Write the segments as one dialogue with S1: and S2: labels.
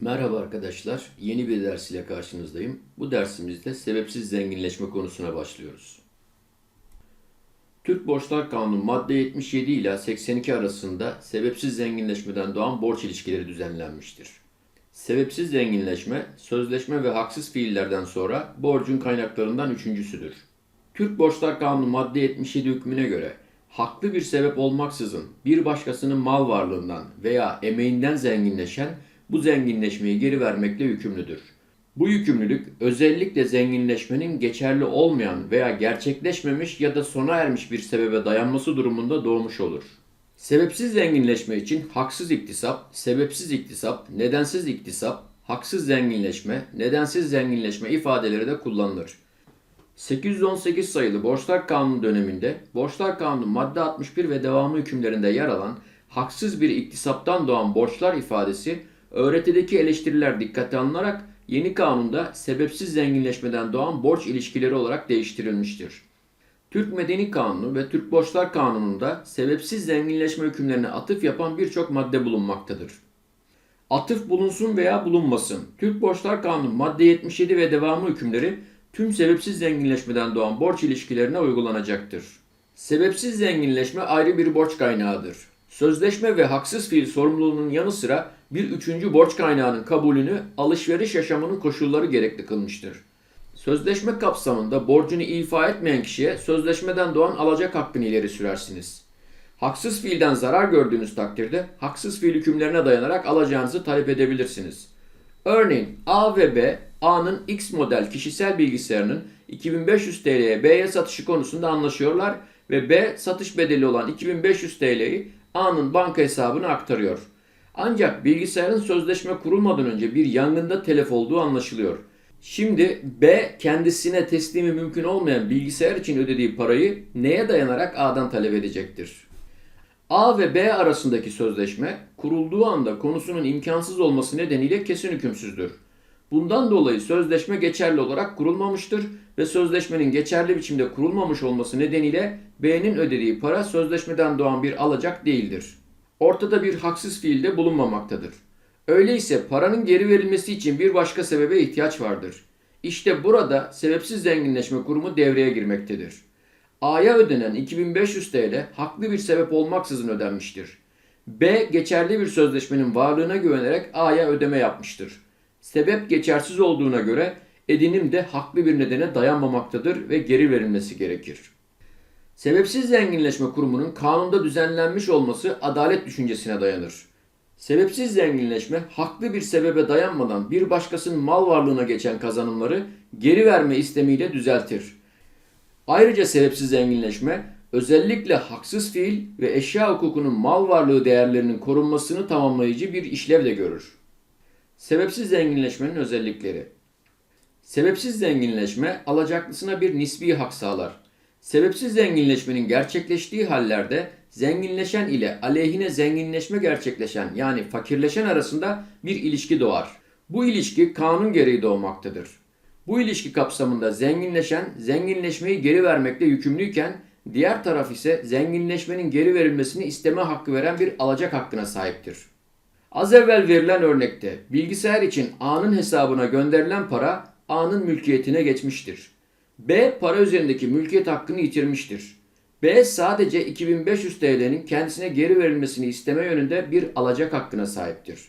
S1: Merhaba arkadaşlar, yeni bir ders ile karşınızdayım. Bu dersimizde sebepsiz zenginleşme konusuna başlıyoruz. Türk Borçlar Kanunu madde 77 ile 82 arasında sebepsiz zenginleşmeden doğan borç ilişkileri düzenlenmiştir. Sebepsiz zenginleşme, sözleşme ve haksız fiillerden sonra borcun kaynaklarından üçüncüsüdür. Türk Borçlar Kanunu madde 77 hükmüne göre haklı bir sebep olmaksızın bir başkasının mal varlığından veya emeğinden zenginleşen bu zenginleşmeyi geri vermekle yükümlüdür. Bu yükümlülük özellikle zenginleşmenin geçerli olmayan veya gerçekleşmemiş ya da sona ermiş bir sebebe dayanması durumunda doğmuş olur. Sebepsiz zenginleşme için haksız iktisap, sebepsiz iktisap, nedensiz iktisap, haksız zenginleşme, nedensiz zenginleşme ifadeleri de kullanılır. 818 sayılı Borçlar Kanunu döneminde Borçlar Kanunu madde 61 ve devamı hükümlerinde yer alan haksız bir iktisaptan doğan borçlar ifadesi öğretideki eleştiriler dikkate alınarak yeni kanunda sebepsiz zenginleşmeden doğan borç ilişkileri olarak değiştirilmiştir. Türk Medeni Kanunu ve Türk Borçlar Kanunu'nda sebepsiz zenginleşme hükümlerine atıf yapan birçok madde bulunmaktadır. Atıf bulunsun veya bulunmasın. Türk Borçlar Kanunu madde 77 ve devamı hükümleri tüm sebepsiz zenginleşmeden doğan borç ilişkilerine uygulanacaktır. Sebepsiz zenginleşme ayrı bir borç kaynağıdır. Sözleşme ve haksız fiil sorumluluğunun yanı sıra bir üçüncü borç kaynağının kabulünü alışveriş yaşamının koşulları gerekli kılmıştır. Sözleşme kapsamında borcunu ifa etmeyen kişiye sözleşmeden doğan alacak hakkını ileri sürersiniz. Haksız fiilden zarar gördüğünüz takdirde haksız fiil hükümlerine dayanarak alacağınızı talep edebilirsiniz. Örneğin A ve B, A'nın X model kişisel bilgisayarının 2500 TL'ye B'ye satışı konusunda anlaşıyorlar ve B satış bedeli olan 2500 TL'yi A'nın banka hesabına aktarıyor. Ancak bilgisayarın sözleşme kurulmadan önce bir yangında telef olduğu anlaşılıyor. Şimdi B kendisine teslimi mümkün olmayan bilgisayar için ödediği parayı neye dayanarak A'dan talep edecektir? A ve B arasındaki sözleşme kurulduğu anda konusunun imkansız olması nedeniyle kesin hükümsüzdür. Bundan dolayı sözleşme geçerli olarak kurulmamıştır ve sözleşmenin geçerli biçimde kurulmamış olması nedeniyle B'nin ödediği para sözleşmeden doğan bir alacak değildir. Ortada bir haksız fiilde bulunmamaktadır. Öyleyse paranın geri verilmesi için bir başka sebebe ihtiyaç vardır. İşte burada sebepsiz zenginleşme kurumu devreye girmektedir. A'ya ödenen 2500 TL haklı bir sebep olmaksızın ödenmiştir. B geçerli bir sözleşmenin varlığına güvenerek A'ya ödeme yapmıştır. Sebep geçersiz olduğuna göre edinim de haklı bir nedene dayanmamaktadır ve geri verilmesi gerekir. Sebepsiz zenginleşme kurumunun kanunda düzenlenmiş olması adalet düşüncesine dayanır. Sebepsiz zenginleşme haklı bir sebebe dayanmadan bir başkasının mal varlığına geçen kazanımları geri verme istemiyle düzeltir. Ayrıca sebepsiz zenginleşme özellikle haksız fiil ve eşya hukukunun mal varlığı değerlerinin korunmasını tamamlayıcı bir işlev de görür. Sebepsiz zenginleşmenin özellikleri Sebepsiz zenginleşme alacaklısına bir nisbi hak sağlar. Sebepsiz zenginleşmenin gerçekleştiği hallerde zenginleşen ile aleyhine zenginleşme gerçekleşen yani fakirleşen arasında bir ilişki doğar. Bu ilişki kanun gereği doğmaktadır. Bu ilişki kapsamında zenginleşen zenginleşmeyi geri vermekle yükümlüyken diğer taraf ise zenginleşmenin geri verilmesini isteme hakkı veren bir alacak hakkına sahiptir. Az evvel verilen örnekte bilgisayar için A'nın hesabına gönderilen para A'nın mülkiyetine geçmiştir. B para üzerindeki mülkiyet hakkını yitirmiştir. B sadece 2500 TL'nin kendisine geri verilmesini isteme yönünde bir alacak hakkına sahiptir.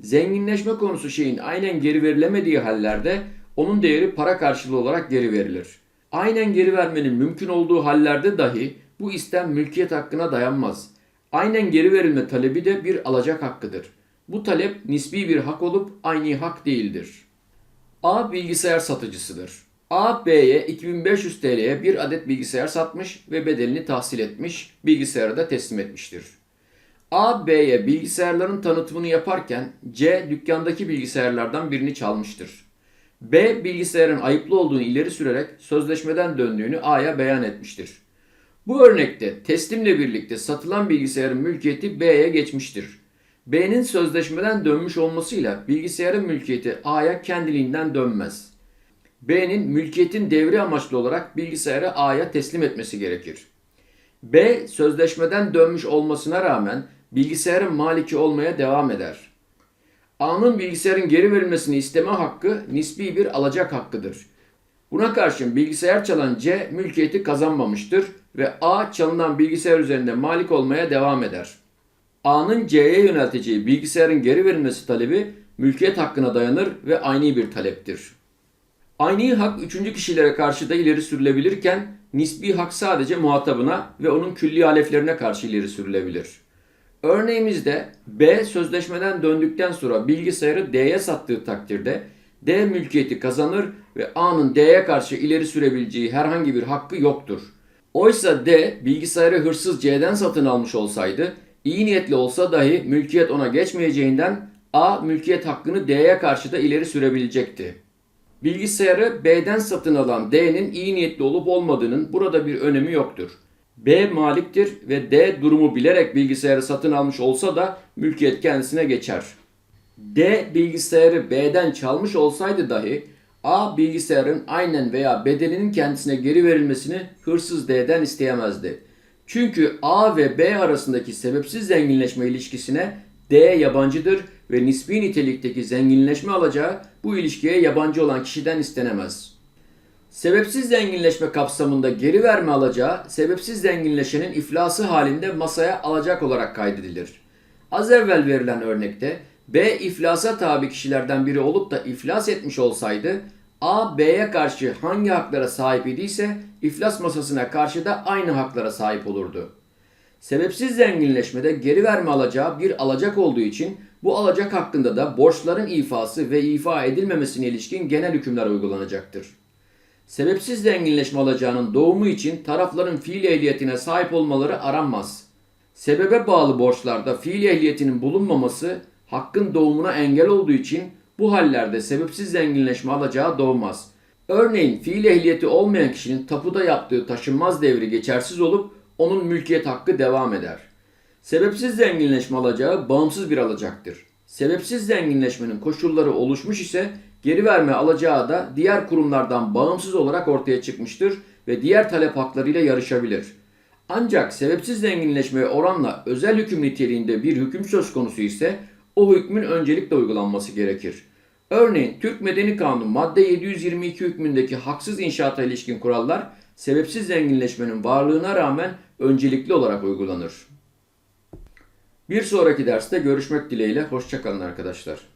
S1: Zenginleşme konusu şeyin aynen geri verilemediği hallerde onun değeri para karşılığı olarak geri verilir. Aynen geri vermenin mümkün olduğu hallerde dahi bu istem mülkiyet hakkına dayanmaz. Aynen geri verilme talebi de bir alacak hakkıdır. Bu talep nisbi bir hak olup aynı hak değildir. A bilgisayar satıcısıdır. A B'ye 2500 TL'ye bir adet bilgisayar satmış ve bedelini tahsil etmiş, bilgisayarı da teslim etmiştir. A B'ye bilgisayarların tanıtımını yaparken C dükkandaki bilgisayarlardan birini çalmıştır. B bilgisayarın ayıplı olduğunu ileri sürerek sözleşmeden döndüğünü A'ya beyan etmiştir. Bu örnekte teslimle birlikte satılan bilgisayarın mülkiyeti B'ye geçmiştir. B'nin sözleşmeden dönmüş olmasıyla bilgisayarın mülkiyeti A'ya kendiliğinden dönmez. B'nin mülkiyetin devri amaçlı olarak bilgisayarı A'ya teslim etmesi gerekir. B sözleşmeden dönmüş olmasına rağmen bilgisayarın maliki olmaya devam eder. A'nın bilgisayarın geri verilmesini isteme hakkı nispi bir alacak hakkıdır. Buna karşın bilgisayar çalan C mülkiyeti kazanmamıştır ve A çalınan bilgisayar üzerinde malik olmaya devam eder. A'nın C'ye yönelteceği bilgisayarın geri verilmesi talebi mülkiyet hakkına dayanır ve aynı bir taleptir. Aynı hak üçüncü kişilere karşı da ileri sürülebilirken nisbi hak sadece muhatabına ve onun külli aleflerine karşı ileri sürülebilir. Örneğimizde B sözleşmeden döndükten sonra bilgisayarı D'ye sattığı takdirde D mülkiyeti kazanır ve A'nın D'ye karşı ileri sürebileceği herhangi bir hakkı yoktur. Oysa D bilgisayarı hırsız C'den satın almış olsaydı iyi niyetli olsa dahi mülkiyet ona geçmeyeceğinden A mülkiyet hakkını D'ye karşı da ileri sürebilecekti. Bilgisayarı B'den satın alan D'nin iyi niyetli olup olmadığının burada bir önemi yoktur. B maliktir ve D durumu bilerek bilgisayarı satın almış olsa da mülkiyet kendisine geçer. D bilgisayarı B'den çalmış olsaydı dahi A bilgisayarın aynen veya bedelinin kendisine geri verilmesini hırsız D'den isteyemezdi. Çünkü A ve B arasındaki sebepsiz zenginleşme ilişkisine D yabancıdır ve nispi nitelikteki zenginleşme alacağı bu ilişkiye yabancı olan kişiden istenemez. Sebepsiz zenginleşme kapsamında geri verme alacağı, sebepsiz zenginleşenin iflası halinde masaya alacak olarak kaydedilir. Az evvel verilen örnekte B iflasa tabi kişilerden biri olup da iflas etmiş olsaydı, A B'ye karşı hangi haklara sahip idiyse iflas masasına karşı da aynı haklara sahip olurdu. Sebepsiz zenginleşmede geri verme alacağı bir alacak olduğu için bu alacak hakkında da borçların ifası ve ifa edilmemesine ilişkin genel hükümler uygulanacaktır. Sebepsiz zenginleşme alacağının doğumu için tarafların fiil ehliyetine sahip olmaları aranmaz. Sebebe bağlı borçlarda fiil ehliyetinin bulunmaması hakkın doğumuna engel olduğu için bu hallerde sebepsiz zenginleşme alacağı doğmaz. Örneğin fiil ehliyeti olmayan kişinin tapuda yaptığı taşınmaz devri geçersiz olup onun mülkiyet hakkı devam eder. Sebepsiz zenginleşme alacağı bağımsız bir alacaktır. Sebepsiz zenginleşmenin koşulları oluşmuş ise geri verme alacağı da diğer kurumlardan bağımsız olarak ortaya çıkmıştır ve diğer talep haklarıyla yarışabilir. Ancak sebepsiz zenginleşmeye oranla özel hüküm niteliğinde bir hüküm söz konusu ise o hükmün öncelikle uygulanması gerekir. Örneğin Türk Medeni Kanunu madde 722 hükmündeki haksız inşaata ilişkin kurallar sebepsiz zenginleşmenin varlığına rağmen öncelikli olarak uygulanır. Bir sonraki derste görüşmek dileğiyle hoşçakalın arkadaşlar.